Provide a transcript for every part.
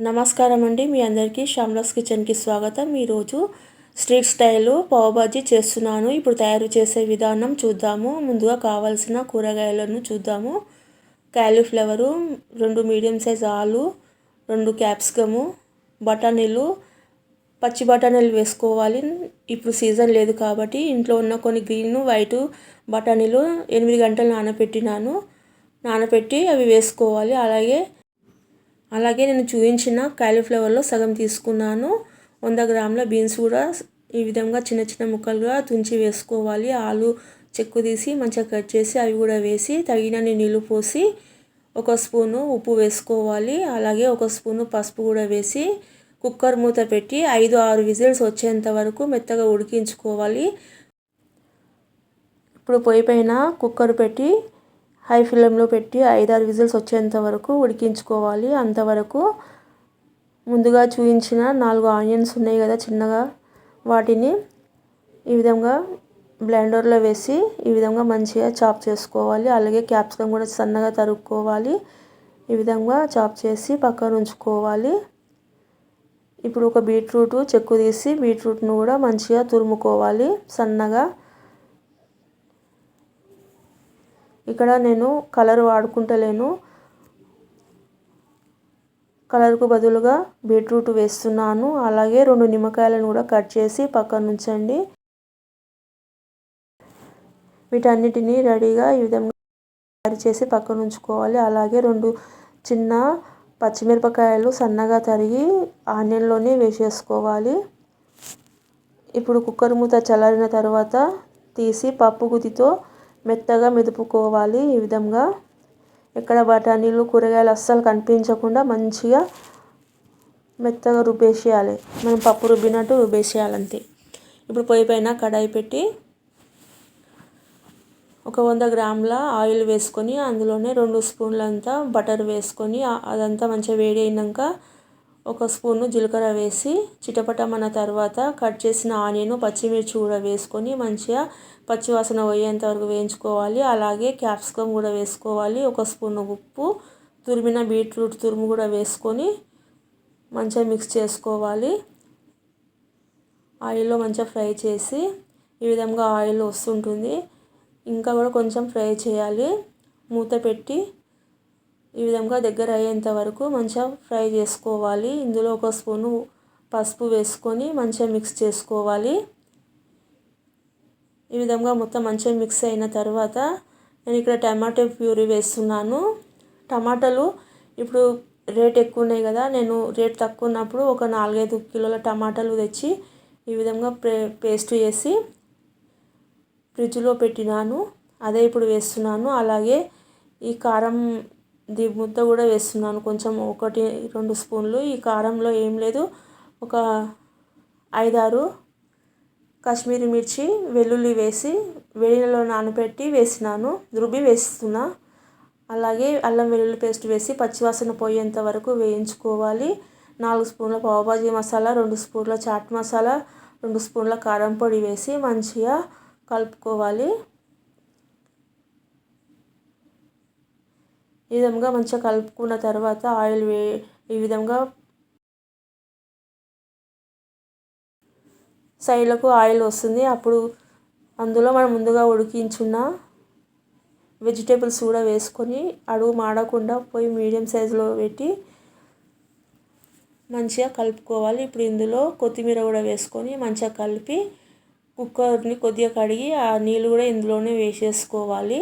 నమస్కారం అండి మీ అందరికీ శ్యామ్లాస్ కిచెన్కి స్వాగతం. ఈరోజు స్ట్రీట్ స్టైల్లో పావుబాజీ చేస్తున్నాను. ఇప్పుడు తయారు చేసే విధానం చూద్దాము. ముందుగా కావాల్సిన కూరగాయలను చూద్దాము. క్యాలీఫ్లవరు రెండు మీడియం సైజ్ ఆలు రెండు క్యాప్సికము బఠానీలు. పచ్చి బఠానీలు వేసుకోవాలి. ఇప్పుడు సీజన్ లేదు కాబట్టి ఇంట్లో ఉన్న కొన్ని గ్రీన్ వైట్ బఠానీలు ఎనిమిది గంటలు నానబెట్టినాను నానబెట్టి అవి వేసుకోవాలి. అలాగే అలాగే నేను చూపించిన కాలీఫ్లవర్లో సగం తీసుకున్నాను. వంద గ్రాముల బీన్స్ కూడా ఈ విధంగా చిన్న చిన్న ముక్కలుగా తుంచి వేసుకోవాలి. ఆలు చెక్కు తీసి మంచిగా కట్ చేసి అవి కూడా వేసి తగినన్ని నీళ్ళు పోసి ఒక స్పూను ఉప్పు వేసుకోవాలి. అలాగే ఒక స్పూను పసుపు కూడా వేసి కుక్కర్ మూత పెట్టి ఐదు ఆరు విజిల్స్ వచ్చేంత వరకు మెత్తగా ఉడికించుకోవాలి. ఇప్పుడు పొయ్యి పైన కుక్కర్ పెట్టి హై ఫ్లేమ్లో పెట్టి ఐదారు విజిల్స్ వచ్చేంత వరకు ఉడికించుకోవాలి. అంతవరకు ముందుగా చూపించిన నాలుగు ఆనియన్స్ ఉన్నాయి కదా చిన్నగా. వాటిని ఈ విధంగా బ్లెండర్లో వేసి ఈ విధంగా మంచిగా చాప్ చేసుకోవాలి. అలాగే క్యాప్సికమ్ కూడా సన్నగా తరుక్కోవాలి. ఈ విధంగా చాప్ చేసి పక్కన ఉంచుకోవాలి. ఇప్పుడు ఒక బీట్రూట్ చెక్కు తీసి బీట్రూట్ను కూడా మంచిగా తురుముకోవాలి. సన్నగా ఇక్కడ నేను కలర్ వాడుకుంటలేను. కలర్కు బదులుగా బీట్రూట్ వేస్తున్నాను. అలాగే రెండు నిమ్మకాయలను కూడా కట్ చేసి పక్కన ఉంచండి. వీటన్నిటినీ రెడీగా ఈ విధంగా తయారు చేసి పక్కన ఉంచుకోవాలి. అలాగే రెండు చిన్న పచ్చిమిరపకాయలు సన్నగా తరిగి ఆనియన్లోనే వేసేసుకోవాలి. ఇప్పుడు కుక్కర్ మూత చల్లారిన తర్వాత తీసి పప్పు గుదితో మెత్తగా మెదుపుకోవాలి ఈ విధంగా. ఎక్కడ బఠానీలు కూరగాయలు అస్సలు కనిపించకుండా మంచిగా మెత్తగా రుబ్బేసేయాలి. మనం పప్పు రుబ్బినట్టు రుబ్బేసేయాలంతే. ఇప్పుడు పొయ్యి పైన కడాయి పెట్టి ఒక వంద గ్రాముల ఆయిల్ వేసుకొని అందులోనే రెండు స్పూన్లంతా బటర్ వేసుకొని అదంతా మంచిగా వేడి అయినాక ఒక స్పూను జీలకర్ర వేసి చిటపటమన్న తర్వాత కట్ చేసిన ఆనియన్ పచ్చిమిర్చి కూడా వేసుకొని మంచిగా పచ్చివాసన పోయేంత వరకు వేయించుకోవాలి. అలాగే క్యాప్సికమ్ కూడా వేసుకోవాలి. ఒక స్పూన్ ఉప్పు తురిమిన బీట్రూట్ తురుము కూడా వేసుకొని మంచిగా మిక్స్ చేసుకోవాలి. ఆయిల్లో మంచిగా ఫ్రై చేసి ఈ విధంగా ఆయిల్ వస్తుంటుంది. ఇంకా కూడా కొంచెం ఫ్రై చేయాలి. మూత పెట్టి ఈ విధంగా దగ్గర అయ్యేంత వరకు మంచిగా ఫ్రై చేసుకోవాలి. ఇందులో ఒక స్పూను పసుపు వేసుకొని మంచిగా మిక్స్ చేసుకోవాలి. ఈ విధంగా మొత్తం మంచిగా మిక్స్ అయిన తర్వాత నేను ఇక్కడ టమాటో ప్యూరీ వేస్తున్నాను. టమాటాలు ఇప్పుడు రేట్ ఎక్కువ ఉన్నాయి కదా నేను రేట్ తక్కువ ఉన్నప్పుడు ఒక నాలుగైదు కిలోల టమాటాలు తెచ్చి ఈ విధంగా పేస్ట్ చేసి ఫ్రిడ్జ్లో పెట్టినాను. అదే ఇప్పుడు వేస్తున్నాను. అలాగే ఈ కారం ది ముద్ద కూడా వేస్తున్నాను. కొంచెం ఒకటి రెండు స్పూన్లు. ఈ కారంలో ఏం లేదు. ఒక ఐదారు కాశ్మీరీ మిర్చి వెల్లుల్లి వేసి వేడిలో నానబెట్టి వేసినాను. రుబ్బి వేస్తున్నా. అలాగే అల్లం వెల్లుల్లి పేస్ట్ వేసి పచ్చివాసన పోయేంత వరకు వేయించుకోవాలి. నాలుగు స్పూన్ల పావుబాజీ మసాలా రెండు స్పూన్ల చాట్ మసాలా రెండు స్పూన్ల కారం పొడి వేసి మంచిగా కలుపుకోవాలి. ఈ విధంగా మంచిగా కలుపుకున్న తర్వాత ఆయిల్ వే ఈ విధంగా సైడ్లకు ఆయిల్ వస్తుంది. అప్పుడు అందులో మనం ముందుగా ఉడికించున్న వెజిటేబుల్స్ కూడా వేసుకొని అడుగు మాడకుండా పోయి మీడియం సైజులో పెట్టి మంచిగా కలుపుకోవాలి. ఇప్పుడు ఇందులో కొత్తిమీర కూడా వేసుకొని మంచిగా కలిపి కుక్కర్ని కొద్దిగా కడిగి ఆ నీళ్ళు కూడా ఇందులోనే వేసేసుకోవాలి.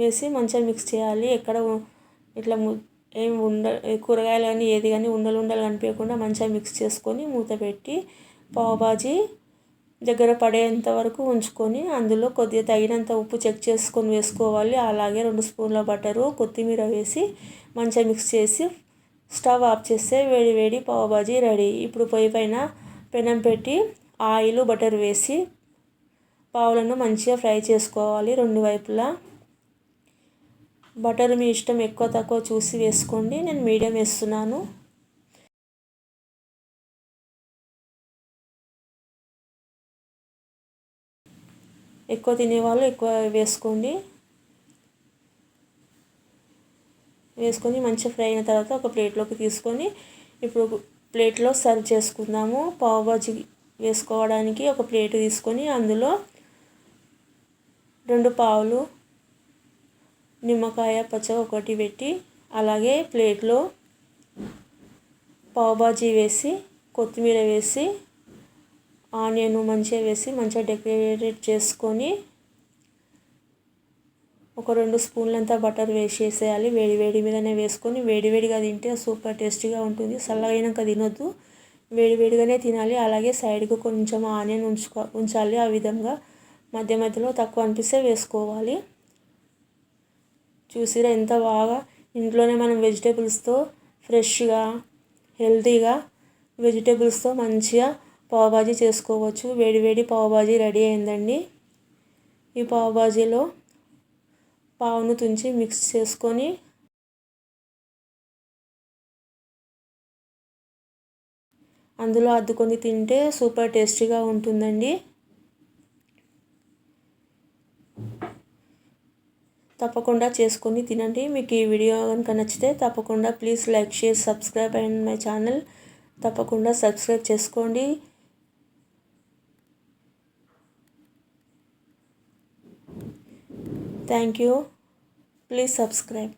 వేసి మంచిగా మిక్స్ చేయాలి. ఎక్కడ ఇట్లా ఏం ఉండ కూరగాయలు కానీ ఏది కానీ ఉండలు ఉండలు కనిపించకుండా మంచిగా మిక్స్ చేసుకొని మూత పెట్టి పావుబాజీ దగ్గర పడేంత వరకు ఉంచుకొని అందులో కొద్దిగా తగినంత ఉప్పు చెక్ చేసుకొని వేసుకోవాలి. అలాగే రెండు స్పూన్ల బటరు కొత్తిమీర వేసి మంచిగా మిక్స్ చేసి స్టవ్ ఆఫ్ చేస్తే వేడి వేడి పావుబాజీ రెడీ. ఇప్పుడు పొయ్యి పైన పెనం పెట్టి ఆయిల్ బటర్ వేసి పావులను మంచిగా ఫ్రై చేసుకోవాలి. రెండు వైపులా బటర్ మీ ఇష్టం ఎక్కువ తక్కువ చూసి వేసుకోండి. నేను మీడియం వేస్తున్నాను. ఎక్కువ తినేవాళ్ళు ఎక్కువ వేసుకోండి. వేసుకొని మంచిగా ఫ్రై అయిన తర్వాత ఒక ప్లేట్లోకి తీసుకొని ఇప్పుడు ప్లేట్లో సర్వ్ చేసుకుందాము. పావు బాజీ వేసుకోవడానికి ఒక ప్లేట్ తీసుకొని అందులో రెండు పావులు నిమ్మకాయ పచ్చ ఒకటి పెట్టి అలాగే ప్లేట్లో పావుబాజీ వేసి కొత్తిమీర వేసి ఆనియన్ మంచిగా వేసి మంచిగా డెకరేట్ చేసుకొని ఒక రెండు స్పూన్లంతా బటర్ వేసేసేయాలి. వేడి వేడి మీదనే వేసుకొని వేడి వేడిగా తింటే సూపర్ టేస్టీగా ఉంటుంది. చల్లగైనాక తినొద్దు. వేడి వేడిగానే తినాలి. అలాగే సైడ్కు కొంచెం ఆనియన్ ఉంచుకో ఉంచాలి. ఆ విధంగా మధ్య మధ్యలో తక్కువ అనిపిస్తే వేసుకోవాలి. చూసిరా ఎంత బాగా. ఇంట్లోనే మనం వెజిటేబుల్స్తో ఫ్రెష్గా హెల్తీగా వెజిటేబుల్స్తో మంచిగా పావుబాజీ చేసుకోవచ్చు. వేడి వేడి పావుబాజీ రెడీ అయిందండి. ఈ పావుబాజీలో పావును తుంచి మిక్స్ చేసుకొని అందులో అద్దుకొని తింటే సూపర్ టేస్టీగా ఉంటుందండి. తప్పకుండా చేసుకొని తినండి. మీకు ఈ వీడియో కనుక నచ్చితే తప్పకుండా please like share subscribe and my channel తప్పకుండా సబ్స్క్రైబ్ చేసుకోండి. Thank you. Please subscribe.